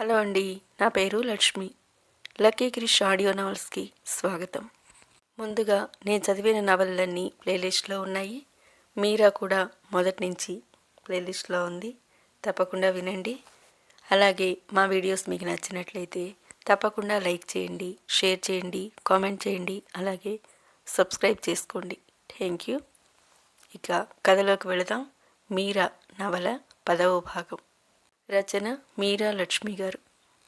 Hello అండి నా పేరు లక్ష్మి. లక్కీ క్రిష్ ఆడియో నవల్స్కి స్వాగతం. ముందుగా నేను చదివిన నవలలన్నీ ప్లేలిస్ట్లో ఉన్నాయి. మీరా కూడా మొదటి నుంచి ప్లేలిస్ట్లో ఉంది. తప్పకుండా వినండి. అలాగే మా వీడియోస్ మీకు నచ్చినట్లయితే తప్పకుండా లైక్ చేయండి షేర్ చేయండి కామెంట్ చేయండి అలాగే సబ్స్క్రైబ్ చేసుకోండి. Thank you. ఇక కథలోకి వెళదాం. మీరా నవల పదవ భాగం. రచన మీరా లక్ష్మి గారు.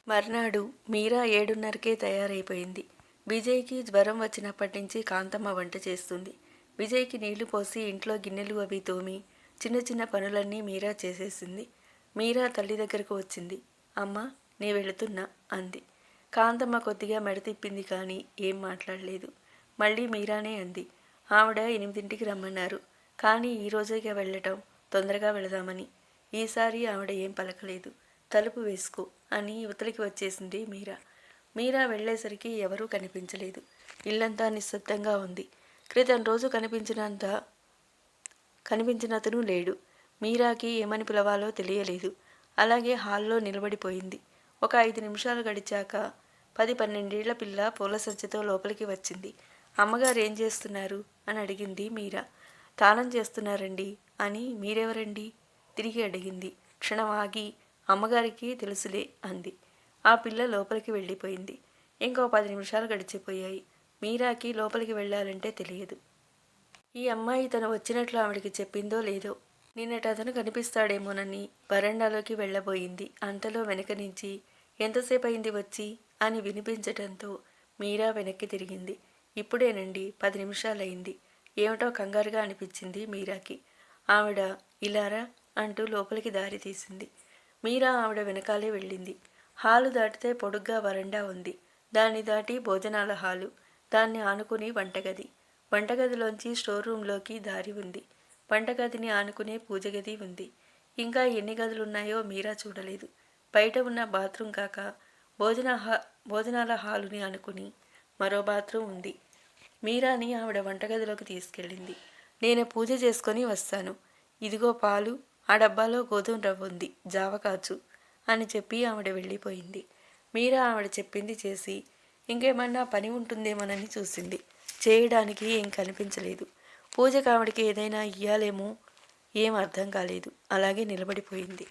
మర్నాడు మీరా ఏడున్నరకే తయారైపోయింది. విజయ్కి జ్వరం వచ్చినప్పటి నుంచి కాంతమ్మ వంట చేస్తుంది. విజయ్కి నీళ్ళు పోసి ఇంట్లో గిన్నెలు అవి తోమి చిన్న చిన్న పనులన్నీ మీరా చేసేసింది. మీరా తల్లి దగ్గరకు వచ్చింది. అమ్మ నీ వెళుతున్నా అంది. కాంతమ్మ కొద్దిగా మెడ తిప్పింది కానీ ఏం మాట్లాడలేదు. మళ్ళీ మీరానే అంది. ఆవిడ ఎనిమిదింటికి రమ్మన్నారు. కానీ ఈ రోజేగా వెళ్ళటం తొందరగా వెళదామని. ఈసారి ఆవిడ ఏం పలకలేదు. తలుపు వేసుకో అని యువతలికి వచ్చేసింది మీరా. మీరా వెళ్ళేసరికి ఎవరూ కనిపించలేదు. ఇల్లంతా నిశ్శబ్దంగా ఉంది. క్రితం రోజు కనిపించినంత కనిపించినతను లేడు. మీరాకి ఏమని పిలవాలో తెలియలేదు. అలాగే హాల్లో నిలబడిపోయింది. ఒక ఐదు నిమిషాలు గడిచాక పది పన్నెండేళ్ళ పిల్ల పూల సంచితో లోపలికి వచ్చింది. అమ్మగారు ఏం చేస్తున్నారు? అని అడిగింది మీరా. తానం చేస్తున్నారండి అని మీరెవరండి? తిరిగి అడిగింది. క్షణం ఆగి అమ్మగారికి తెలుసులే అంది. ఆ పిల్ల లోపలికి వెళ్ళిపోయింది. ఇంకో పది నిమిషాలు గడిచిపోయాయి. మీరాకి లోపలికి వెళ్ళాలంటే తెలియదు. ఈ అమ్మాయి తను వచ్చినట్లు ఆవిడికి చెప్పిందో లేదో నిన్నటి అతను కనిపిస్తాడేమోనని వరండాలోకి వెళ్ళబోయింది. అంతలో వెనక నుంచి ఎంతసేపు అయింది వచ్చి? అని వినిపించటంతో మీరా వెనక్కి తిరిగింది. ఇప్పుడేనండి పది నిమిషాలైంది ఏమిటో కంగారుగా అనిపించింది మీరాకి. ఆవిడ ఇలారా? అంటూ లోపలికి దారి తీసింది. మీరా ఆవిడ వెనకాలే వెళ్ళింది. హాలు దాటితే పొడుగ్గా వరండా ఉంది. దాన్ని దాటి భోజనాల హాలు. దాన్ని ఆనుకుని వంటగది. వంటగదిలోంచి స్టోర్ రూమ్లోకి దారి ఉంది. వంటగదిని ఆనుకునే పూజ గది ఉంది. ఇంకా ఎన్ని గదులున్నాయో మీరా చూడలేదు. బయట ఉన్న బాత్రూమ్ కాక భోజన హా భోజనాల హాలుని అనుకుని మరో బాత్రూమ్ ఉంది. మీరాని ఆవిడ వంటగదిలోకి తీసుకెళ్ళింది. నేను పూజ చేసుకొని వస్తాను. ఇదిగో పాలు ఆ డబ్బాలో గోధుమ రవ్వ ఉంది జావ కాచు అని చెప్పి ఆవిడ వెళ్ళిపోయింది. మీరా ఆవిడ చెప్పింది చేసి ఇంకేమన్నా పని ఉంటుందేమోనని చూసింది. చేయడానికి ఏం కనిపించలేదు. పూజకు ఆవిడకి ఏదైనా ఇయ్యాలేమో ఏం అర్థం కాలేదు. అలాగే నిలబడిపోయింది.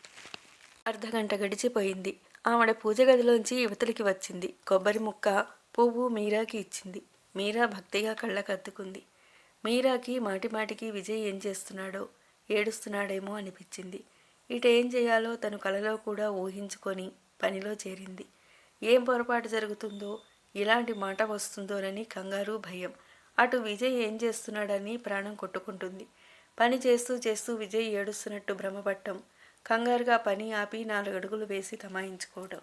అర్ధగంట గడిచిపోయింది. ఆవిడ పూజ గదిలోంచి యువతలికి వచ్చింది. కొబ్బరి ముక్క పువ్వు మీరాకి ఇచ్చింది. మీరా భక్తిగా కళ్ళకద్దుకుంది. మీరాకి మాటిమాటికి విజయ్ ఏం చేస్తున్నాడో ఏడుస్తున్నాడేమో అనిపించింది. ఇట ఏం చేయాలో తను కలలో కూడా ఊహించుకొని పనిలో చేరింది. ఏం పొరపాటు జరుగుతుందో ఇలాంటి మాట వస్తుందోనని కంగారు భయం. అటు విజయ్ ఏం చేస్తున్నాడని ప్రాణం కొట్టుకుంటుంది. పని చేస్తూ చేస్తూ విజయ్ ఏడుస్తున్నట్టు భ్రమపట్టం కంగారుగా పని ఆపి నాలుగు అడుగులు వేసి తమాయించుకోవడం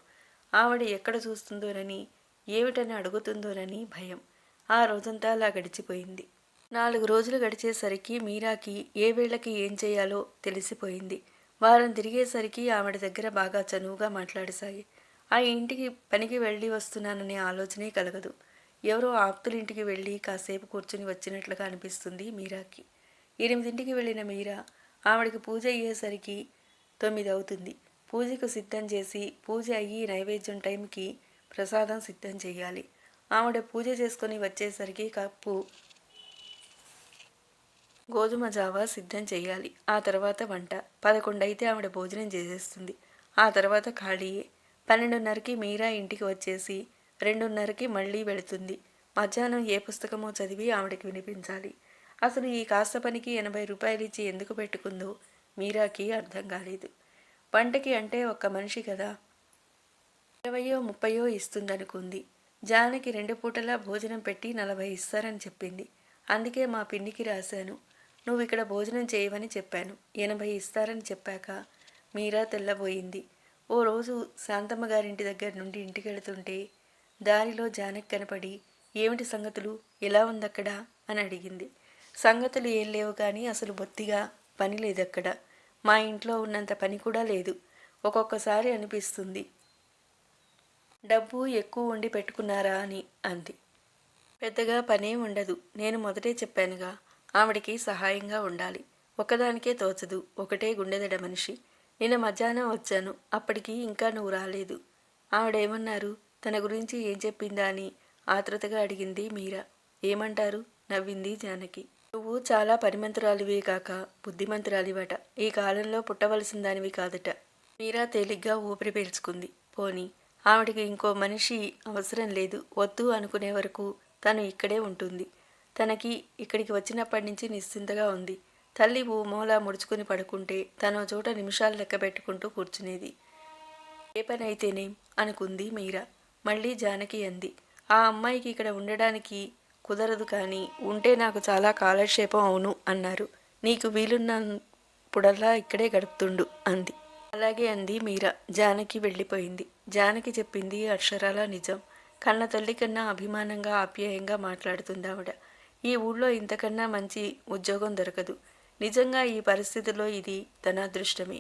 ఆవిడ ఎక్కడ చూస్తుందోనని ఏమిటని అడుగుతుందోనని భయం. ఆ రోజంతా అలా గడిచిపోయింది. నాలుగు రోజులు గడిచేసరికి మీరాకి ఏ వేళకి ఏం చేయాలో తెలిసిపోయింది. వారం తిరిగేసరికి ఆవిడ దగ్గర బాగా చనువుగా మాట్లాడసాయి ఆ ఇంటికి పనికి వెళ్ళి వస్తున్నాననే ఆలోచనే కలగదు. ఎవరో ఆప్తులింటికి వెళ్ళి కాసేపు కూర్చుని వచ్చినట్లుగా అనిపిస్తుంది మీరాకి. ఎనిమిదింటికి వెళ్ళిన మీరా ఆవిడకి పూజ అయ్యేసరికి తొమ్మిది అవుతుంది. పూజకు సిద్ధం చేసి పూజ అయ్యి నైవేద్యం టైంకి ప్రసాదం సిద్ధం చేయాలి. ఆవిడ పూజ చేసుకొని వచ్చేసరికి కప్పు గోధుమ జావా సిద్ధం చేయాలి. ఆ తర్వాత వంట. పదకొండైతే ఆవిడ భోజనం చేసేస్తుంది. ఆ తర్వాత ఖాళీయే. పన్నెండున్నరకి మీరా ఇంటికి వచ్చేసి రెండున్నరకి మళ్ళీ వెళుతుంది. మధ్యాహ్నం ఏ పుస్తకమో చదివి ఆవిడకి వినిపించాలి. అసలు ఈ కాస్త పనికి ఎనభై రూపాయలు ఇచ్చి ఎందుకు పెట్టుకుందో మీరాకి అర్థం కాలేదు. వంటకి అంటే ఒక్క మనిషి కదా. ఇరవయో ముప్పయో ఇస్తుందనుకుంది. జానకి రెండు పూటలా భోజనం పెట్టి నలభై ఇస్తారని చెప్పింది. అందుకే మా పిన్నికి రాశాను. నువ్వు ఇక్కడ భోజనం చేయవని చెప్పాను. ఎనభై ఇస్తారని చెప్పాక మీరా తెల్లబోయింది. ఓ రోజు శాంతమ్మ గారింటి దగ్గర నుండి ఇంటికి వెళుతుంటే దారిలో జానక్ కనపడి ఏమిటి సంగతులు? ఎలా ఉందక్కడ? అని అడిగింది. సంగతులు ఏం లేవు కానీ అసలు బొత్తిగా పని లేదక్కడ. మా ఇంట్లో ఉన్నంత పని కూడా లేదు. ఒక్కొక్కసారి అనిపిస్తుంది. డబ్బు ఎక్కువ ఉండి పెట్టుకున్నారా? అని అంది. పెద్దగా పనే ఉండదు. నేను మొదటే చెప్పానుగా ఆవిడికి సహాయంగా ఉండాలి. ఒకదానికే తోచదు ఒకటే గుండెదడ మనిషి. నిన్న మధ్యాహ్నం వచ్చాను అప్పటికి ఇంకా నువ్వు రాలేదు. ఆవిడేమన్నారు? తన గురించి ఏం చెప్పిందా అని ఆత్రుతగా అడిగింది మీరా. ఏమంటారు? నవ్వింది జానకి. నువ్వు చాలా పరిమంతురాలివే కాక బుద్ధిమంతురాలివట. ఈ కాలంలో పుట్టవలసిన దానివి కాదట. మీరా తేలిగ్గా ఊపిరి పీల్చుకుంది. పోని ఆవిడికి ఇంకో మనిషి అవసరం లేదు. వద్దు అనుకునే వరకు తను ఇక్కడే ఉంటుంది. తనకి ఇక్కడికి వచ్చినప్పటి నుంచి నిశ్చింతగా ఉంది. తల్లి ఓ మూల ముడుచుకుని పడుకుంటే తన చోట నిమిషాలు లెక్క పెట్టుకుంటూ కూర్చునేది. ఏ పని అయితేనేం అనుకుంది మీరా. మళ్ళీ జానకి అంది. ఆ అమ్మాయికి ఇక్కడ ఉండడానికి కుదరదు కానీ ఉంటే నాకు చాలా కాలక్షేపం అవును అన్నారు. నీకు వీలున్నప్పుడల్లా ఇక్కడే గడుపుతుండు అంది. అలాగే అంది మీరా. జానకి వెళ్ళిపోయింది. జానకి చెప్పింది అక్షరాల నిజం. కన్న తల్లి కన్నా అభిమానంగా ఆప్యాయంగా మాట్లాడుతుంది ఆవిడ. ఈ ఊళ్ళో ఇంతకన్నా మంచి ఉద్యోగం దొరకదు. నిజంగా ఈ పరిస్థితిలో ఇది తన అదృష్టమే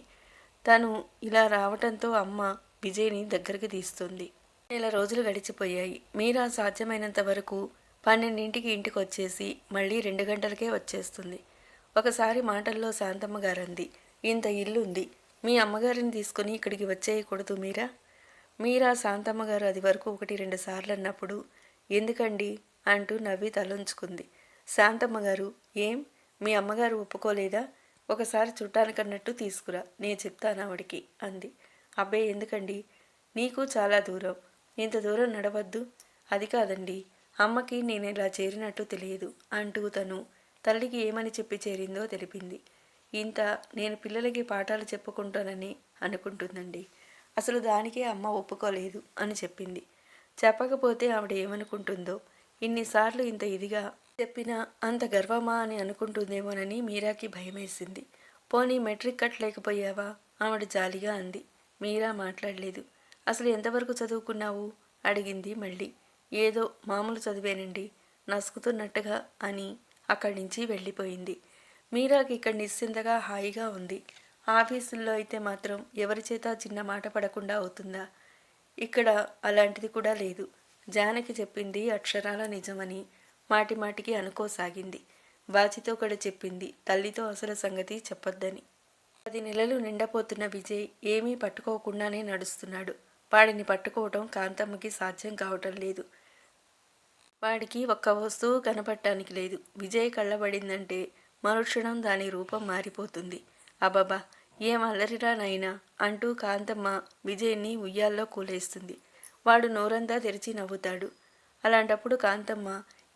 తను ఇలా రావటంతో అమ్మ విజయ్ని దగ్గరికి తీస్తుంది. నెల రోజులు గడిచిపోయాయి. మీరా సాధ్యమైనంత వరకు పన్నెండింటికి ఇంటికి వచ్చేసి మళ్ళీ రెండు గంటలకే వచ్చేస్తుంది. ఒకసారి మాటల్లో శాంతమ్మ గారంది ఇంత ఇల్లు ఉంది మీ అమ్మగారిని తీసుకుని ఇక్కడికి వచ్చేయకూడదు మీరా? మీరా శాంతమ్మ గారు అది వరకు ఒకటి రెండు సార్లు అన్నప్పుడు ఎందుకండి? అంటూ నవ్వి తలంచుకుంది. శాంతమ్మ గారు ఏం? మీ అమ్మగారు ఒప్పుకోలేదా? ఒకసారి చుట్టానికన్నట్టు తీసుకురా నేను చెప్తాను ఆవిడికి అంది. అబ్బే ఎందుకండి? నీకు చాలా దూరం. ఇంత దూరం నడవద్దు. అది కాదండి అమ్మకి నేను ఇలా చేరినట్టు తెలియదు అంటూ తను తల్లికి ఏమని చెప్పి చేరిందో తెలిపింది. ఇంత నేను పిల్లలకి పాఠాలు చెప్పుకుంటానని అనుకుంటుందండి. అసలు దానికే అమ్మ ఒప్పుకోలేదు అని చెప్పింది. చెప్పకపోతే ఆవిడ ఏమనుకుంటుందో ఇన్నిసార్లు ఇంత ఇదిగా చెప్పినా అంత గర్వమా అని అనుకుంటుందేమోనని మీరాకి భయమేసింది. పోనీ మెట్రిక్ కట్టలేకపోయావా ఆవిడ జాలిగా అంది. మీరా మాట్లాడలేదు. అసలు ఎంతవరకు చదువుకున్నావు? అడిగింది మళ్ళీ. ఏదో మామూలు చదివేనండి. నసుకుతున్నట్టుగా అని అక్కడి నుంచి వెళ్ళిపోయింది. మీరాకి ఇక్కడ నిశ్చింతగా హాయిగా ఉంది. ఆఫీసుల్లో అయితే మాత్రం ఎవరి చేత చిన్న మాట పడకుండా అవుతుందా? ఇక్కడ అలాంటిది కూడా లేదు. జానకి చెప్పింది అక్షరాల నిజమని మాటి మాటికి అనుకోసాగింది. బాచితో కూడా చెప్పింది తల్లితో అసలు సంగతి చెప్పొద్దని. పది నెలలు నిండపోతున్న విజయ్ ఏమీ పట్టుకోకుండానే నడుస్తున్నాడు. వాడిని పట్టుకోవటం కాంతమ్మకి సాధ్యం కావటం లేదు. వాడికి ఒక్క వస్తువు కనపడటానికి లేదు. విజయ్ కళ్ళబడిందంటే మరుక్షణం దాని రూపం మారిపోతుంది. అబాబా ఏం అల్లరిరా నాయనా అంటూ కాంతమ్మ విజయ్ని ఉయ్యాల్లో కూలేస్తుంది. వాడు నోరంతా తెరిచి నవ్వుతాడు. అలాంటప్పుడు కాంతమ్మ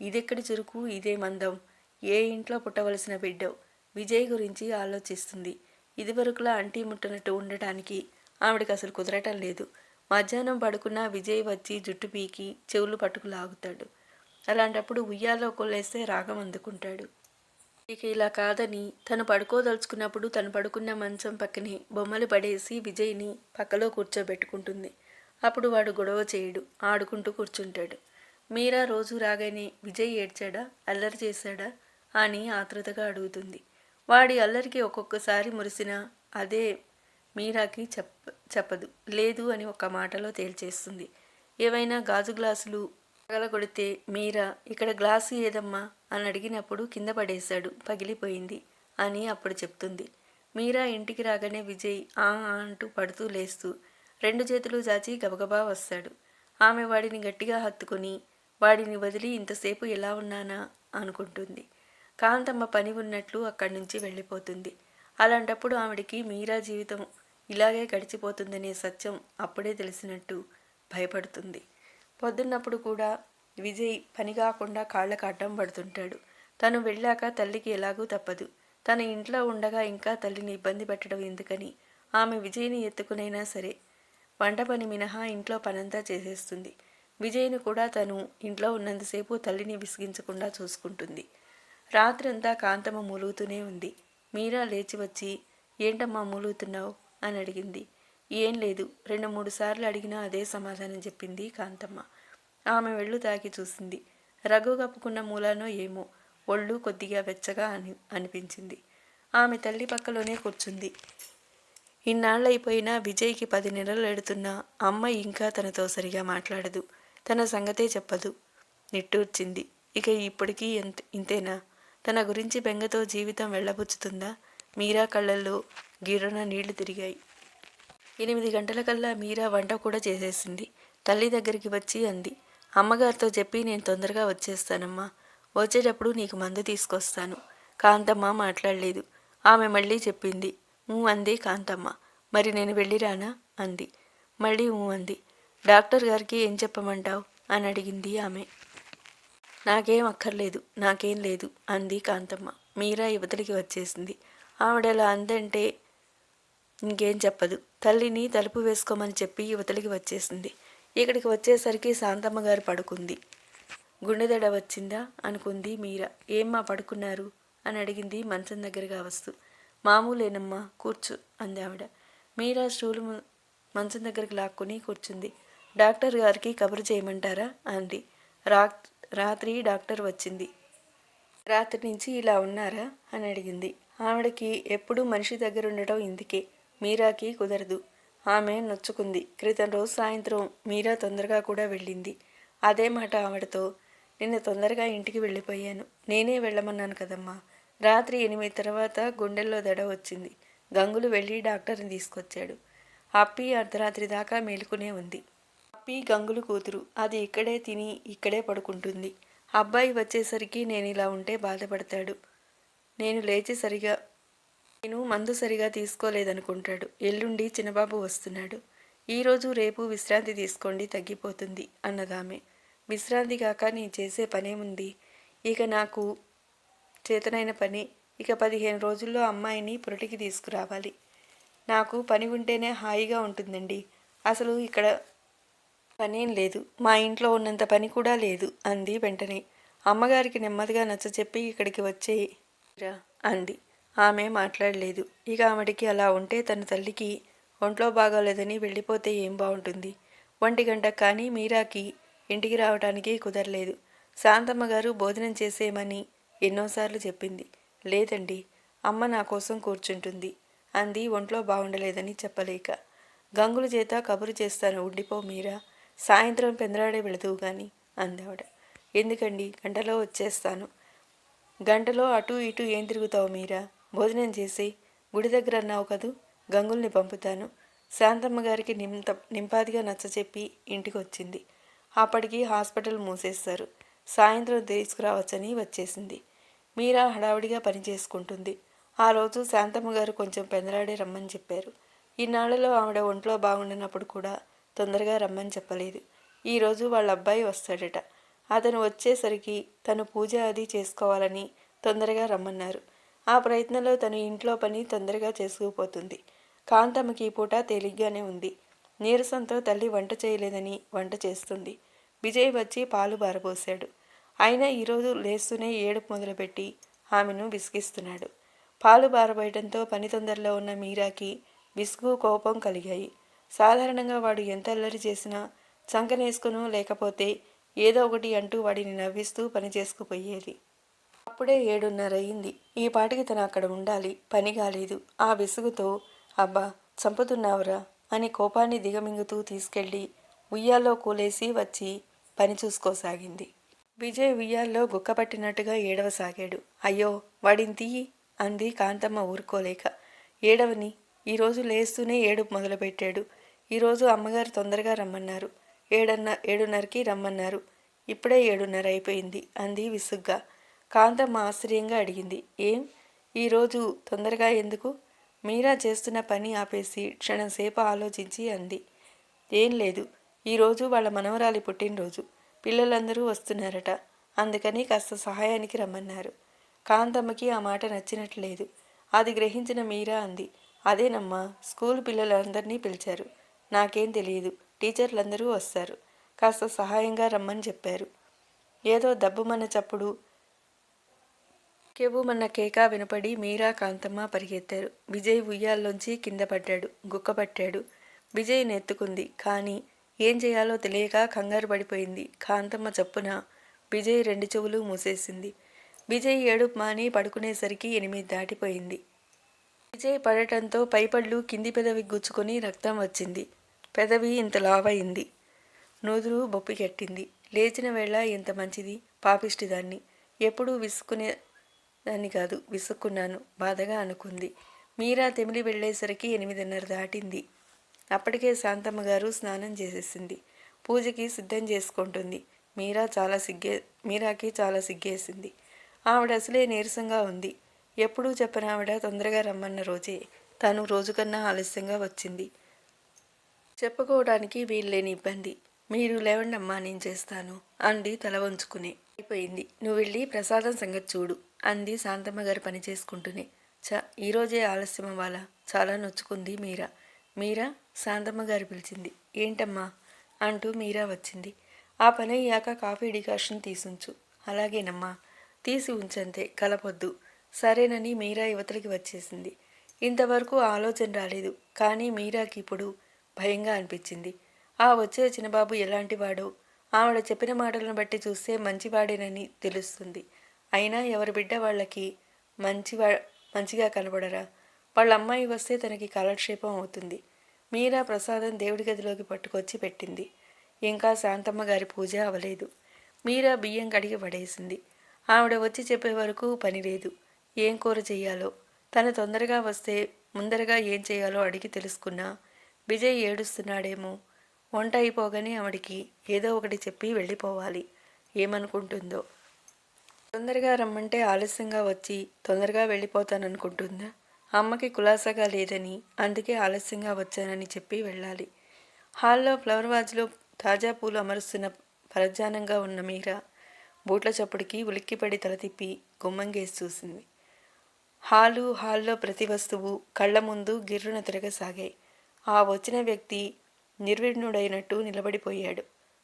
ఇదెక్కడి చురుకు? ఇదే మందం. ఏ ఇంట్లో పుట్టవలసిన బిడ్డవు? విజయ్ గురించి ఆలోచిస్తుంది. ఇదివరకులా అంటీ ముట్టనట్టు ఉండటానికి ఆవిడకి అసలు కుదరటం లేదు. మధ్యాహ్నం పడుకున్న విజయ్ వచ్చి జుట్టు పీకి చెవులు పట్టుకు లాగుతాడు. అలాంటప్పుడు ఉయ్యాలో కొలేస్తే రాగం అందుకుంటాడు. ఇక ఇలా కాదని తను పడుకోదలుచుకున్నప్పుడు తను పడుకున్న మంచం పక్కనే బొమ్మలు పడేసి విజయ్ని పక్కలో కూర్చోబెట్టుకుంటుంది. అప్పుడు వాడు గొడవ చేయడు ఆడుకుంటూ కూర్చుంటాడు. మీరా రోజు రాగానే విజయ్ ఏడ్చాడా అల్లరి చేశాడా? అని ఆతృతగా అడుగుతుంది. వాడి అల్లరికి ఒక్కొక్కసారి మురిసిన అదే మీరాకి చెప్ప చెప్పదు. లేదు అని ఒక మాటలో తేల్చేస్తుంది. ఏవైనా గాజు గ్లాసులు పగలగొడితే మీరా ఇక్కడ గ్లాసు ఏదమ్మా? అని అడిగినప్పుడు కింద పడేశాడు. పగిలిపోయింది అని అప్పుడు చెప్తుంది. మీరా ఇంటికి రాగానే విజయ్ ఆ అంటూ పడుతూ లేస్తూ రెండు చేతులు జాచి గబగబా వస్తాడు. ఆమె వాడిని గట్టిగా హత్తుకుని వాడిని వదిలి ఇంతసేపు ఎలా ఉన్నానా? అనుకుంటుంది. కాంతమ్మ పని ఉన్నట్లు అక్కడి నుంచి వెళ్ళిపోతుంది. అలాంటప్పుడు ఆవిడికి మీరా జీవితం ఇలాగే గడిచిపోతుందనే సత్యం అప్పుడే తెలిసినట్టు భయపడుతుంది. పొద్దున్నప్పుడు కూడా విజయ్ పని కాకుండా కాళ్ళకు అడ్డం పడుతుంటాడు. తను వెళ్ళాక తల్లికి ఎలాగూ తప్పదు. తన ఇంట్లో ఉండగా ఇంకా తల్లిని ఇబ్బంది పెట్టడం ఎందుకని ఆమె విజయ్ని ఎత్తుకునైనా సరే వంట పని మినహా ఇంట్లో పనంతా చేసేస్తుంది. విజయ్ను కూడా తను ఇంట్లో ఉన్నంతసేపు తల్లిని విసిగించకుండా చూసుకుంటుంది. రాత్రంతా కాంతమ్మ మూలుగుతూనే ఉంది. మీరా లేచి వచ్చి ఏంటమ్మా మూలుగుతున్నావు? అని అడిగింది. ఏం లేదు. రెండు మూడు సార్లు అడిగినా అదే సమాధానం చెప్పింది కాంతమ్మ. ఆమె వెళ్ళు తాకి చూసింది. రఘు కప్పుకున్న మూలానో ఏమో ఒళ్ళు కొద్దిగా వెచ్చగా అని అనిపించింది. ఆమె తల్లి పక్కలోనే కూర్చుంది. ఇన్నాళ్ళైపోయినా విజయ్కి పది నెలలు ఎడుతున్నా అమ్మ ఇంకా తనతో సరిగా మాట్లాడదు. తన సంగతే చెప్పదు. నిట్టూర్చింది. ఇక ఇప్పటికీ ఎంత ఇంతేనా? తన గురించి బెంగతో జీవితం వెళ్ళబుచ్చుతుందా? మీరా కళ్ళల్లో గిర్రన నీళ్ళు తిరిగాయి. ఎనిమిది గంటలకల్లా మీరా వంట కూడా చేసేసింది. తల్లి దగ్గరికి వచ్చి అంది. అమ్మగారితో చెప్పి నేను తొందరగా వచ్చేస్తానమ్మా. వచ్చేటప్పుడు నీకు మందు తీసుకొస్తాను. కాంతమ్మ మాట్లాడలేదు. ఆమె మళ్ళీ చెప్పింది. అంది కాంతమ్మ. మరి నేను వెళ్ళిరానా? అంది. మళ్ళీ ఊ అంది. డాక్టర్ గారికి ఏం చెప్పమంటావు? అని అడిగింది ఆమె. నాకేం అక్కర్లేదు నాకేం లేదు అంది కాంతమ్మ. మీరా యువతలికి వచ్చేసింది. ఆవిడలా అందంటే ఇంకేం చెప్పదు. తల్లిని తలుపు వేసుకోమని చెప్పి యువతలికి వచ్చేసింది. ఇక్కడికి వచ్చేసరికి శాంతమ్మ గారు పడుకుంది. గుండెదడ వచ్చిందా? అనుకుంది మీరా. ఏమ్మా పడుకున్నారు? అని అడిగింది మంచం దగ్గరగా వస్తూ. మామూలేనమ్మా కూర్చు అంది ఆవిడ మీరా స్టూలు మంచం దగ్గరికి లాక్కుని కూర్చుంది. డాక్టర్ గారికి కబురు చేయమంటారా? అంది. రా రాత్రి డాక్టర్ వచ్చింది. రాత్రి నుంచి ఇలా ఉన్నారా? అని అడిగింది. ఆవిడకి ఎప్పుడూ మనిషి దగ్గర ఉండటం ఇందుకే. మీరాకి కుదరదు. ఆమె నొచ్చుకుంది. క్రితం రోజు సాయంత్రం మీరా తొందరగా కూడా వెళ్ళింది. అదే మాట ఆవిడతో నిన్న తొందరగా ఇంటికి వెళ్ళిపోయాను. నేనే వెళ్ళమన్నాను కదమ్మా. రాత్రి ఎనిమిది తర్వాత గుండెల్లో దడ వచ్చింది. గంగులు వెళ్ళి డాక్టర్ని తీసుకొచ్చాడు. అప్పి అర్ధరాత్రి దాకా మేలుకునే ఉంది. అప్పి గంగులు కూతురు అది ఇక్కడే తిని ఇక్కడే పడుకుంటుంది. అబ్బాయి వచ్చేసరికి నేను ఇలా ఉంటే బాధపడతాడు. నేను లేచి సరిగా నేను మందు సరిగా తీసుకోలేదనుకుంటాడు. ఎల్లుండి చిన్నబాబు వస్తున్నాడు. ఈరోజు రేపు విశ్రాంతి తీసుకోండి తగ్గిపోతుంది అన్నదామె. విశ్రాంతి కాక నేను చేసే పనేముంది? ఇక నాకు చేతనైన పని. ఇక పదిహేను రోజుల్లో అమ్మాయిని పురటికి తీసుకురావాలి. నాకు పని ఉంటేనే హాయిగా ఉంటుందండి. అసలు ఇక్కడ పనేం లేదు. మా ఇంట్లో ఉన్నంత పని కూడా లేదు అంది వెంటనే. అమ్మగారికి నెమ్మదిగా నచ్చచెప్పి ఇక్కడికి వచ్చేరా అంది. ఆమె మాట్లాడలేదు. ఇక ఆమెడికి అలా ఉంటే తన తల్లికి ఒంట్లో బాగోలేదని వెళ్ళిపోతే ఏం బాగుంటుంది? ఒంటి గంట కానీ మీరాకి ఇంటికి రావడానికి కుదరలేదు. శాంతమ్మ గారు భోజనం చేసేయమని ఎన్నోసార్లు చెప్పింది. లేదండి అమ్మ నా కోసం కూర్చుంటుంది. అంది ఒంట్లో బాగుండలేదని చెప్పలేక. గంగుల చేత కబురు చేస్తాను ఉండిపో మీరా. సాయంత్రం పెందరాడే వెళదువు గాని అందావిడ. ఎందుకండి గంటలో వచ్చేస్తాను. గంటలో అటు ఇటు ఏం తిరుగుతావు మీరా? భోజనం చేసి గుడి దగ్గర అన్నావు కదూ? గంగుల్ని పంపుతాను. శాంతమ్మ గారికి నింత నింపాదిగా నచ్చచెప్పి ఇంటికి వచ్చింది అప్పటికి హాస్పిటల్ మూసేస్తారు. సాయంత్రం తీసుకురావచ్చని వచ్చేసింది. మీరా హడావిడిగా పని చేసుకుంటుంది. ఆ రోజు శాంతమ్మ గారు కొంచెం పెందరాడే రమ్మని చెప్పారు. ఈనాళ్ళలో ఆవిడ ఒంట్లో బాగుండినప్పుడు కూడా తొందరగా రమ్మని చెప్పలేదు. ఈరోజు వాళ్ళ అబ్బాయి వస్తాడట. అతను వచ్చేసరికి తను పూజ అది చేసుకోవాలని తొందరగా రమ్మన్నారు. ఆ ప్రయత్నంలో తను ఇంట్లో పని తొందరగా చేసుకుపోతుంది. కాంతమ్మకి ఈ పూట తేలిగ్గానే ఉంది. నీరసంతో తల్లి వంట చేయలేదని వంట చేస్తుంది. విజయ్ వచ్చి పాలు బారబోశాడు. అయినా ఈరోజు లేస్తూనే ఏడుపు మొదలుపెట్టి ఆమెను విసిగిస్తున్నాడు. పాలు బారబోయడంతో పని తొందరలో ఉన్న మీరాకి విసుగు కోపం కలిగాయి. సాధారణంగా వాడు ఎంత అల్లరి చేసినా చంకనేసుకును లేకపోతే ఏదో ఒకటి అంటూ వాడిని నవ్విస్తూ పని చేసుకుపోయేది. అప్పుడే ఏడున్నర అయింది ఈ పాటికి తను అక్కడ ఉండాలి పని కాలేదు. ఆ విసుగుతో అబ్బా చంపుతున్నావురా అని కోపాన్ని దిగమింగుతూ తీసుకెళ్ళి ఉయ్యాల్లో కూలేసి వచ్చి పని చూసుకోసాగింది. విజయ్ ఉయ్యాల్లో గుక్కపట్టినట్టుగా ఏడవసాగాడు అయ్యో వాడిని తీయి అంది కాంతమ్మ ఊరుకోలేక. ఏడవని ఈరోజు లేస్తూనే ఏడుపు మొదలుపెట్టాడు. ఈరోజు అమ్మగారు తొందరగా రమ్మన్నారు. ఏడన్న ఏడున్నరకి రమ్మన్నారు. ఇప్పుడే ఏడున్నర అయిపోయింది అంది విసుగ్గా. కాంతమ్మ ఆశ్చర్యంగా అడిగింది ఏం? ఈరోజు తొందరగా ఎందుకు? మీరా చేస్తున్న పని ఆపేసి క్షణంసేపు ఆలోచించి అంది. ఏం లేదు ఈరోజు వాళ్ళ మనవరాలి పుట్టినరోజు. పిల్లలందరూ వస్తున్నారట. అందుకని కాస్త సహాయానికి రమ్మన్నారు. కాంతమ్మకి ఆ మాట నచ్చినట్లేదు అది గ్రహించిన మీరా అంది. అదేనమ్మా స్కూల్ పిల్లలందరినీ పిలిచారు. నాకేం తెలియదు టీచర్లందరూ వస్తారు. కాస్త సహాయంగా రమ్మని చెప్పారు. ఏదో దబ్బుమన్న చప్పుడు కెవ్వుమన్న కేక వినపడి మీరా కాంతమ్మ పరిగెత్తారు. విజయ్ ఉయ్యాల్లోంచి కింద పడ్డాడు. గుక్కపట్టాడు విజయ్ నెత్తుకుంది. కానీ ఏం చేయాలో తెలియక కంగారు పడిపోయింది. కాంతమ్మ చప్పున విజయ్ రెండు చెవులు మూసేసింది. విజయ్ ఏడుపు మాని పడుకునేసరికి ఎనిమిది దాటిపోయింది. విజయ్ పడటంతో పైపళ్ళు కింది పెదవి గుచ్చుకొని రక్తం వచ్చింది. పెదవి ఇంత లావయింది. నూదురు బొప్పికెట్టింది లేచిన వేళ ఎంత మంచిది పాపిష్టిదాన్ని ఎప్పుడూ విసుక్కునే దాన్ని కాదు విసుక్కున్నాను బాధగా అనుకుంది. మీరా తెమిలి వెళ్ళేసరికి ఎనిమిదిన్నర దాటింది. అప్పటికే శాంతమ్మ గారు స్నానం చేసేసింది. పూజకి సిద్ధం చేసుకుంటుంది. మీరా చాలా సిగ్గే మీరాకి చాలా సిగ్గేసింది. ఆవిడ అసలే నీరసంగా ఉంది. ఎప్పుడూ చెప్పని ఆవిడ తొందరగా రమ్మన్న రోజే తను రోజుకన్నా ఆలస్యంగా వచ్చింది. చెప్పుకోవడానికి వీల్లేని ఇబ్బంది. మీరు లేవండమ్మా నేను చేస్తాను అంది తల వంచుకుని. అయిపోయింది. నువ్వు వెళ్ళి ప్రసాదం సంగతి చూడు అంది శాంతమ్మ గారు పని చేసుకుంటూనే. చ ఈరోజే ఆలస్యం అవ్వాలా? చాలా నొచ్చుకుంది మీరా. మీరా? శాంతమ్మ గారు పిలిచింది. ఏంటమ్మా? అంటూ మీరా వచ్చింది. ఆ పని అయ్యాక కాఫీ డికాషన్ తీసుంచు. అలాగేనమ్మా తీసి ఉంచంతే కలపొద్దు. సరేనని మీరా యువతలకి వచ్చేసింది. ఇంతవరకు ఆలోచన రాలేదు. కానీ మీరాకి ఇప్పుడు భయంగా అనిపించింది. ఆ వచ్చే చిన్నబాబు ఎలాంటివాడో ఆవిడ చెప్పిన మాటలను బట్టి చూస్తే మంచివాడేనని తెలుస్తుంది. అయినా ఎవరి బిడ్డ వాళ్ళకి మంచివా మంచిగా కనబడరా? వాళ్ళ అమ్మాయి వస్తే తనకి కాలక్షేపం అవుతుంది. మీరా ప్రసాదం దేవుడి గదిలోకి పట్టుకొచ్చి పెట్టింది. ఇంకా శాంతమ్మ గారి పూజ అవలేదు. మీరా బియ్యం కడిగి పడేసింది. ఆవిడ వచ్చి చెప్పే వరకు పని లేదు. ఏం కూర చెయ్యాలో తను తొందరగా వస్తే ముందరగా ఏం చేయాలో అడిగి తెలుసుకున్నా. విజయ్ ఏడుస్తున్నాడేమో. వంట అయిపోగానే ఆవిడికి ఏదో ఒకటి చెప్పి వెళ్ళిపోవాలి. ఏమనుకుంటుందో? తొందరగా రమ్మంటే ఆలస్యంగా వచ్చి తొందరగా వెళ్ళిపోతాననుకుంటుందా? అమ్మకి కులాసాగా లేదని అందుకే ఆలస్యంగా వచ్చానని చెప్పి వెళ్ళాలి. హాల్లో ఫ్లవర్ వాజ్లో తాజా పూలు అమరుస్తున్న పరధ్యానంగా ఉన్న మీరా బూట్ల చప్పుడికి ఉలిక్కిపడి తల తిప్పి గుమ్మంగేసి చూసింది. హాలు హాల్లో ప్రతి వస్తువు కళ్ళ ముందు గిర్రున తిరగసాగాయి. ఆ వచ్చిన వ్యక్తి నిర్విఘ్నుడైనట్టు నిలబడిపోయాడు.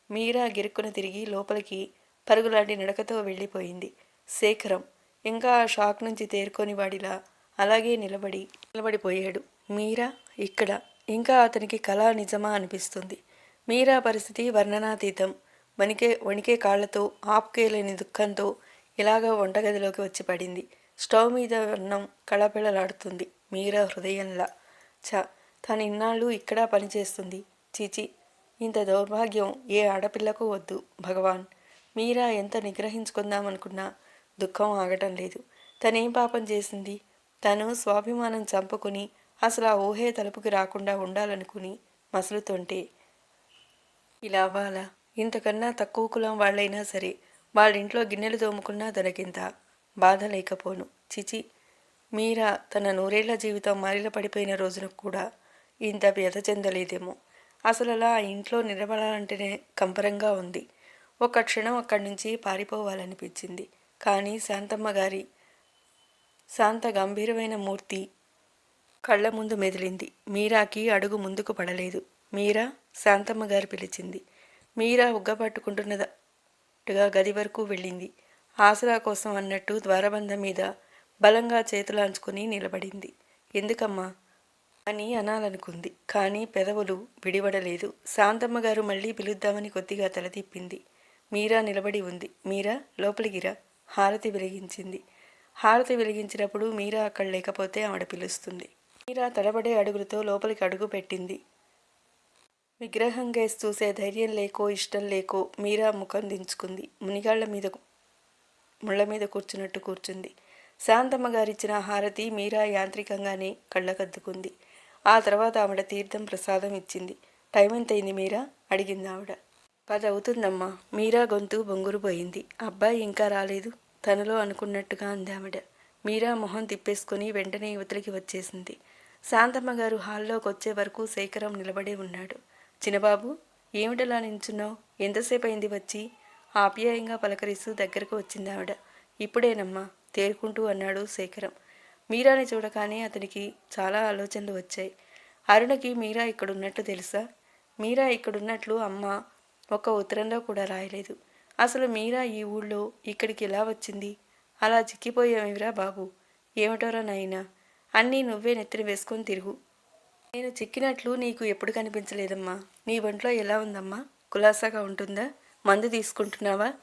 మీరా గిరుక్కున తిరిగి లోపలికి పరుగులాంటి నడకతో వెళ్ళిపోయింది. శేఖరం ఇంకా ఆ షాక్ నుంచి తేరుకొని వాడిలా అలాగే నిలబడి నిలబడిపోయాడు. మీరా? ఇక్కడ. ఇంకా అతనికి కళ నిజమా అనిపిస్తుంది. మీరా పరిస్థితి వర్ణనాతీతం. వణికే వణికే కాళ్ళతో ఆపుకేలేని దుఃఖంతో ఇలాగ వంటగదిలోకి వచ్చి పడింది. స్టవ్ మీద అన్నం కళపిళలాడుతుంది మీరా హృదయంలా. చ తను ఇన్నాళ్ళు ఇక్కడ పనిచేస్తుంది. చీచి ఇంత దౌర్భాగ్యం ఏ ఆడపిల్లకు వద్దు భగవాన్. మీరా ఎంత నిగ్రహించుకుందామనుకున్నా దుఃఖం ఆగటం లేదు. తనేం పాపం చేసింది? తను స్వాభిమానం చంపుకుని అసలు ఆ ఊహే తలుపుకి రాకుండా ఉండాలనుకుని మసులుతుంటే ఇలా అవ్వాలా? ఇంతకన్నా తక్కువ కులం వాళ్ళైనా సరే వాళ్ళ ఇంట్లో గిన్నెలు తోముకున్నా తనకింత బాధ లేకపోను. చిచి మీరా తన నూరేళ్ళ జీవితం మరిల పడిపోయిన రోజున కూడా ఇంత వ్యధ చెందలేదేమో. అసలు అలా ఆ ఇంట్లో నిలబడాలంటేనే కంపరంగా ఉంది. ఒక క్షణం అక్కడి నుంచి పారిపోవాలనిపించింది. కానీ శాంతమ్మ గారి శాంత గంభీరమైన మూర్తి కళ్ళ ముందు మెదిలింది. మీరాకి అడుగు ముందుకు పడలేదు. మీరా? శాంతమ్మ గారు పిలిచింది. మీరా ఉగ్గపట్టుకుంటున్నట్టుగా గది వరకు వెళ్ళింది. ఆసరా కోసం అన్నట్టు ద్వారబంధం మీద బలంగా చేతులాంచుకుని నిలబడింది. ఎందుకమ్మా? అని అనాలనుకుంది. కానీ పెదవులు విడివడలేదు. శాంతమ్మ గారు మళ్ళీ పిలుద్దామని కొద్దిగా తలదిప్పింది మీరా నిలబడి ఉంది. మీరా లోపలికిరా హారతి వెలిగించింది. హారతి వెలిగించినప్పుడు మీరా అక్కడ లేకపోతే ఆవిడ పిలుస్తుంది. మీరా తడబడే అడుగులతో లోపలికి అడుగు పెట్టింది. విగ్రహం గేసి చూసే ధైర్యం లేకో ఇష్టం లేకో మీరా ముఖం దించుకుంది. మునిగాళ్ళ మీద ముళ్ళ మీద కూర్చున్నట్టు కూర్చుంది. శాంతమ్మ గారిచ్చిన హారతి మీరా యాంత్రికంగానే కళ్ళకద్దుకుంది. ఆ తర్వాత ఆవిడ తీర్థం ప్రసాదం ఇచ్చింది. టైం ఎంతైంది మీరా? అడిగింది ఆవిడ పది అవుతుందమ్మా మీరా గొంతు బొంగురు పోయింది. అబ్బాయి ఇంకా రాలేదు. తనలో అనుకున్నట్టుగా అంది ఆవిడ మీరా మొహం తిప్పేసుకుని వెంటనే యువతలకి వచ్చేసింది. శాంతమ్మ గారు హాల్లోకి వచ్చే వరకు శేఖరం నిలబడే ఉన్నాడు. చిన్నబాబు ఏమిటలా నించున్నావు ఎంతసేపు అయింది వచ్చి? ఆప్యాయంగా పలకరిస్తూ దగ్గరకు వచ్చింది ఆవిడ ఇప్పుడేనమ్మా తేరుకుంటూ అన్నాడు శేఖరం. మీరాని చూడగానే అతనికి చాలా ఆలోచనలు వచ్చాయి. అరుణకి మీరా ఇక్కడున్నట్లు తెలుసా? మీరా ఇక్కడున్నట్లు అమ్మ ఒక ఉత్తరంలో కూడా రాయలేదు. అసలు మీరా ఈ ఊళ్ళో ఇక్కడికి ఎలా వచ్చింది? అలా చిక్కిపోయావేమిరా బాబు? ఏమిటోరా నాయనా? అన్నీ నువ్వే నెత్తిన వేసుకొని తిరుగు. నేను చిక్కినట్లు నీకు ఎప్పుడు కనిపించలేదమ్మా. నీ ఒంట్లో ఎలా ఉందమ్మా? కులాసాగా ఉంటుందా? మందు తీసుకుంటున్నావా?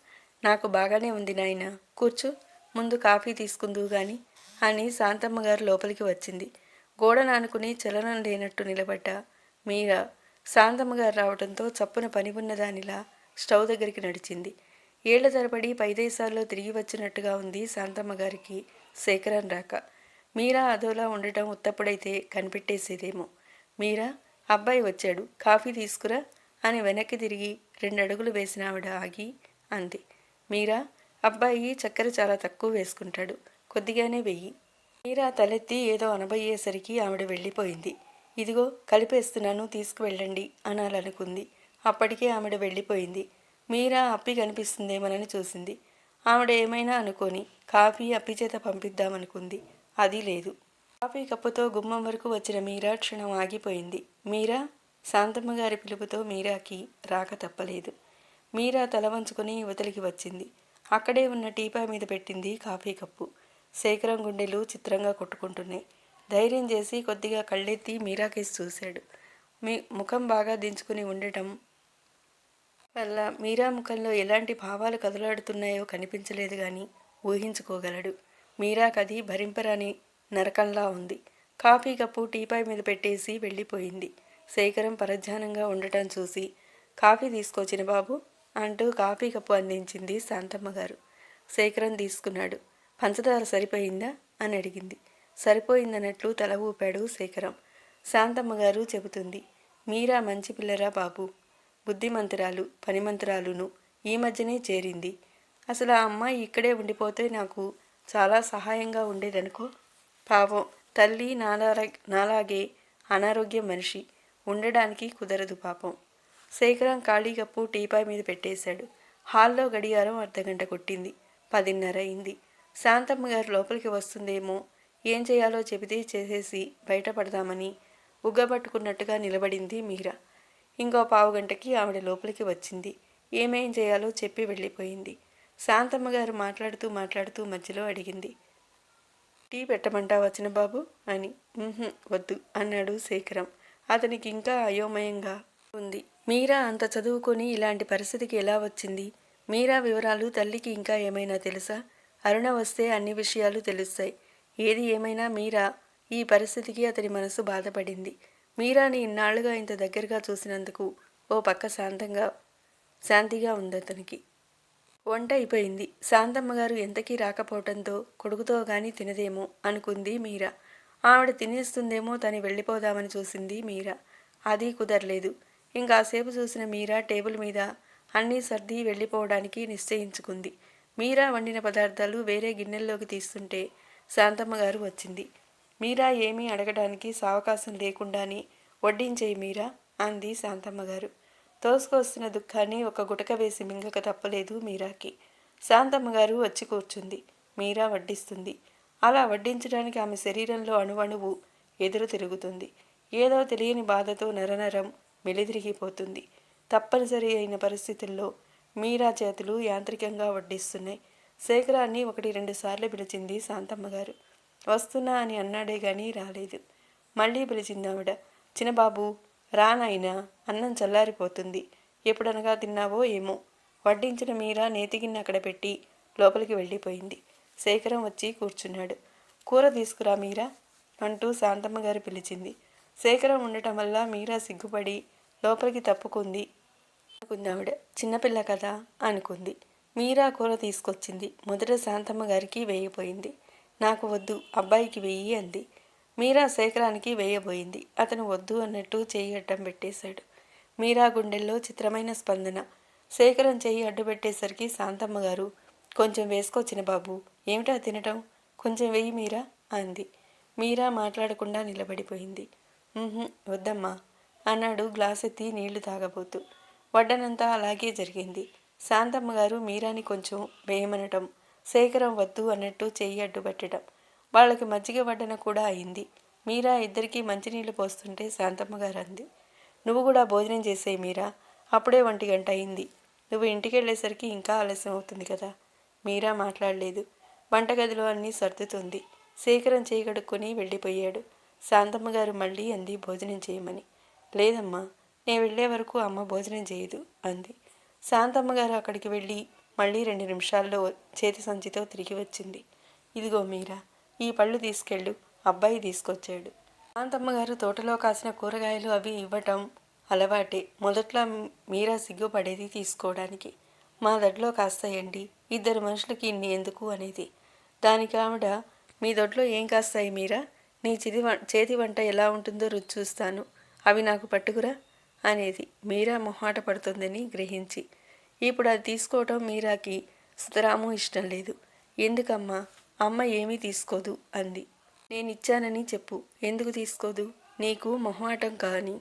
నాకు బాగానే ఉంది నాయన. కూర్చో. ముందు కాఫీ తీసుకుందువు గాని అని శాంతమ్మ గారు లోపలికి వచ్చింది. గోడ నానుకుని చలనం లేనట్టు నిలబడ్డ మీరా. శాంతమ్మ గారు రావడంతో చప్పున పని ఉన్నదానిలా స్టవ్ దగ్గరికి నడిచింది. ఏళ్ళ తరబడి పైదేశాల్లో తిరిగి వచ్చినట్టుగా ఉంది శాంతమ్మ గారికి శేఖరం రాక. మీరా అదోలా ఉండటం ఉత్తప్పుడైతే కనిపెట్టేసేదేమో. మీరా అబ్బాయి వచ్చాడు కాఫీ తీసుకురా అని వెనక్కి తిరిగి రెండు అడుగులు వేసిన ఆవిడ ఆగి అంది. మీరా అబ్బాయి చక్కెర చాలా తక్కువ వేసుకుంటాడు కొద్దిగానే వెయ్యి మీరా తలెత్తి ఏదో అనబోయేసరికి ఆవిడ వెళ్ళిపోయింది. ఇదిగో కలిపేస్తున్నాను తీసుకువెళ్ళండి అనాలనుకుంది. అప్పటికే ఆవిడ వెళ్ళిపోయింది. మీరా అప్పి కనిపిస్తుందేమోనని చూసింది. ఆవిడ ఏమైనా అనుకొని కాఫీ అప్పి చేత పంపిద్దామనుకుంది. అది లేదు. కాఫీ కప్పుతో గుమ్మం వరకు వచ్చిన మీరా క్షణం ఆగిపోయింది. మీరా? శాంతమ్మ గారి పిలుపుతో మీరాకి రాక తప్పలేదు. మీరా తల వంచుకుని యువతలికి వచ్చింది. అక్కడే ఉన్న టీపా మీద పెట్టింది కాఫీ కప్పు. శేఖరం గుండెలు చిత్రంగా కొట్టుకుంటున్నాయి. ధైర్యం చేసి కొద్దిగా కళ్ళెత్తి మీరాకేసి చూశాడు. మీ ముఖం బాగా దించుకుని ఉండటం వల్ల మీరా ముఖంలో ఎలాంటి భావాలు కదలాడుతున్నాయో కనిపించలేదు కానీ ఊహించుకోగలడు. మీరాకది భరింపరాని నరకంలా ఉంది. కాఫీ కప్పు టీపాయ్ మీద పెట్టేసి వెళ్ళిపోయింది. శేఖరం పరధ్యానంగా ఉండటం చూసి కాఫీ తీసుకొచ్చిన బాబు అంటూ కాఫీ కప్పు అందించింది శాంతమ్మ గారు. శేఖరం తీసుకున్నాడు. పంచదార సరిపోయిందా? అని అడిగింది. సరిపోయిందన్నట్లు తల ఊపాడు శేఖరం. శాంతమ్మ గారు చెబుతుంది మీరా మంచి పిల్లరా బాబు. బుద్ధిమంతురాలు పనిమంతురాలును ఈ మధ్యనే చేరింది. అసలు ఆ అమ్మాయి ఇక్కడే ఉండిపోతే నాకు చాలా సహాయంగా ఉండేదనుకో? పాపం తల్లి నాలా నాలాగే అనారోగ్యం మనిషి. ఉండడానికి కుదరదు పాపం. శేఖరం ఖాళీ కప్పు టీపాయ్ మీద పెట్టేశాడు. హాల్లో గడియారం అర్ధగంట కొట్టింది. పదిన్నర అయింది. శాంతమ్మ గారు లోపలికి వస్తుందేమో ఏం చేయాలో చెబితే చేసేసి బయటపడదామని ఉగ్గబట్టుకున్నట్టుగా నిలబడింది మీరా. ఇంకో పావు గంటకి ఆవిడ లోపలికి వచ్చింది. ఏమేం చేయాలో చెప్పి వెళ్ళిపోయింది. శాంతమ్మ గారు మాట్లాడుతూ మాట్లాడుతూ మధ్యలో అడిగింది. టీ పెట్టమంటా వచ్చిన బాబు అని వద్దు అన్నాడు శేఖరం. అతనికి ఇంకా అయోమయంగా ఉంది. మీరా అంత చదువుకొని ఇలాంటి పరిస్థితికి ఎలా వచ్చింది? మీరా వివరాలు తల్లికి ఇంకా ఏమైనా తెలుసా? అరుణ వస్తే అన్ని విషయాలు తెలుస్తాయి. ఏది ఏమైనా మీరా? ఈ పరిస్థితికి అతని మనసు బాధపడింది. మీరాని ఇన్నాళ్ళుగా ఇంత దగ్గరగా చూసినందుకు ఓ పక్క శాంతంగా శాంతిగా ఉంది అతనికి వంట అయిపోయింది. శాంతమ్మగారు ఎంతకీ రాకపోవటంతో కొడుకుతో గాని తినదేమో అనుకుంది మీరా. ఆవిడ తినేస్తుందేమో తని వెళ్ళిపోదామని చూసింది మీరా. అది కుదరలేదు. ఇంకాసేపు చూసిన మీరా టేబుల్ మీద అన్నీ సర్ది వెళ్ళిపోవడానికి నిశ్చయించుకుంది. మీరా వండిన పదార్థాలు వేరే గిన్నెల్లోకి తీస్తుంటే శాంతమ్మ గారు వచ్చింది. మీరా ఏమీ అడగడానికి సావకాశం లేకుండానే వడ్డించేయి మీరా అంది శాంతమ్మ గారు. తోసుకొస్తున్న దుఃఖాన్ని ఒక గుటక వేసి మింగక తప్పలేదు మీరాకి. శాంతమ్మ గారు వచ్చి కూర్చుంది. మీరా వడ్డిస్తుంది. అలా వడ్డించడానికి ఆమె శరీరంలో అణువణువు ఎదురు తిరుగుతుంది. ఏదో తెలియని బాధతో నరనరం మెలిదిరిగిపోతుంది. తప్పనిసరి అయిన పరిస్థితుల్లో మీరా చేతులు యాంత్రికంగా వడ్డిస్తున్నాయి. శేఖరాన్ని ఒకటి రెండు సార్లు పిలిచింది శాంతమ్మ గారు. వస్తున్నా అని అన్నాడే గాని రాలేదు. మళ్ళీ పిలిచింది ఆవిడ చిన్నబాబు రానాయినా? అన్నం చల్లారిపోతుంది. ఎప్పుడనగా తిన్నావో ఏమో. వడ్డించిన మీరా నేతిగిన్నె అక్కడ పెట్టి లోపలికి వెళ్ళిపోయింది. శేఖరం వచ్చి కూర్చున్నాడు. కూర తీసుకురా మీరా అంటూ శాంతమ్మ గారు పిలిచింది. శేఖరం ఉండటం వల్ల మీరా సిగ్గుపడి లోపలికి తప్పుకుంది. అనుకుంది ఆవిడ. చిన్నపిల్ల కదా అనుకుంది. మీరా కూర తీసుకొచ్చింది. మొదట శాంతమ్మ గారికి వేయిపోయింది నాకు వద్దు అబ్బాయికి వెయ్యి అంది. మీరా శేఖరానికి వేయబోయింది. అతను వద్దు అన్నట్టు చేయి అడ్డం పెట్టేశాడు. మీరా గుండెల్లో చిత్రమైన స్పందన. శేఖరం చేయి అడ్డు పెట్టేసరికి శాంతమ్మ గారు కొంచెం వేసుకొచ్చిన బాబు ఏమిటా తినటం? కొంచెం వెయ్యి మీరా అంది. మీరా మాట్లాడకుండా నిలబడిపోయింది. వద్దమ్మా అన్నాడు గ్లాస్ ఎత్తి నీళ్ళు తాగబోతూ. వడ్డనంతా అలాగే జరిగింది. శాంతమ్మ గారు మీరాని కొంచెం వేయమనటం శేఖరం వద్దు అన్నట్టు చెయ్యి అడ్డుపెట్టడం వాళ్ళకి మజ్జిగ వడ్డన కూడా అయింది. మీరా ఇద్దరికీ మంచినీళ్ళు పోస్తుంటే శాంతమ్మ గారు అంది. నువ్వు కూడా భోజనం చేసేయి మీరా. అప్పుడే ఒంటి గంట అయింది. నువ్వు ఇంటికి వెళ్ళేసరికి ఇంకా ఆలస్యం అవుతుంది కదా. మీరా మాట్లాడలేదు. వంటగదిలో అన్నీ సర్దుతుంది. శేఖరం చేయగడుక్కొని వెళ్ళిపోయాడు. శాంతమ్మ గారు మళ్ళీ అంది భోజనం చేయమని. లేదమ్మా నేను వెళ్ళే వరకు అమ్మ భోజనం చేయదు అంది. శాంతమ్మ గారు అక్కడికి వెళ్ళి మళ్ళీ రెండు నిమిషాల్లో చేతి సంచితో తిరిగి వచ్చింది. ఇదిగో మీరా ఈ పళ్ళు తీసుకెళ్ళు అబ్బాయి తీసుకొచ్చాడు. కాంతమ్మ గారు తోటలో కాసిన కూరగాయలు అవి ఇవ్వటం అలవాటే. మొదట్లో మీరా సిగ్గుపడేది తీసుకోవడానికి. మా దొడ్లో కాస్తాయండి ఇద్దరు మనుషులకి ఇన్ని ఎందుకు అనేది. దానికి ఆవిడ మీ దొడ్లో ఏం కాస్తాయి మీరా? నీ చిది చేతి వంట ఎలా ఉంటుందో రుచి చూస్తాను. అవి నాకు పట్టుకురా అనేది. మీరా మొహాట పడుతుందని గ్రహించి ఇప్పుడు అది తీసుకోవటం మీరాకి సుతరాము ఇష్టం లేదు. ఎందుకమ్మా? అమ్మ ఏమీ తీసుకోదు అంది. నేను ఇచ్చానని చెప్పు. ఎందుకు తీసుకోదు? నీకు మొహమాటం కాని.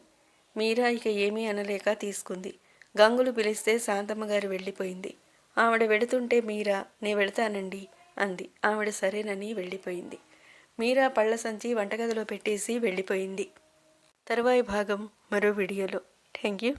మీరా ఇక ఏమీ అనలేక తీసుకుంది. గంగులు పిలిస్తే శాంతమ్మ గారు వెళ్ళిపోయింది. ఆవిడ వెడుతుంటే మీరా నే వెళతానండి అంది. ఆవిడ సరేనని వెళ్ళిపోయింది. మీరా పళ్ళ సంచి వంటగదిలో పెట్టేసి వెళ్ళిపోయింది. తరువాయి భాగం మరో వీడియోలో. Thank you.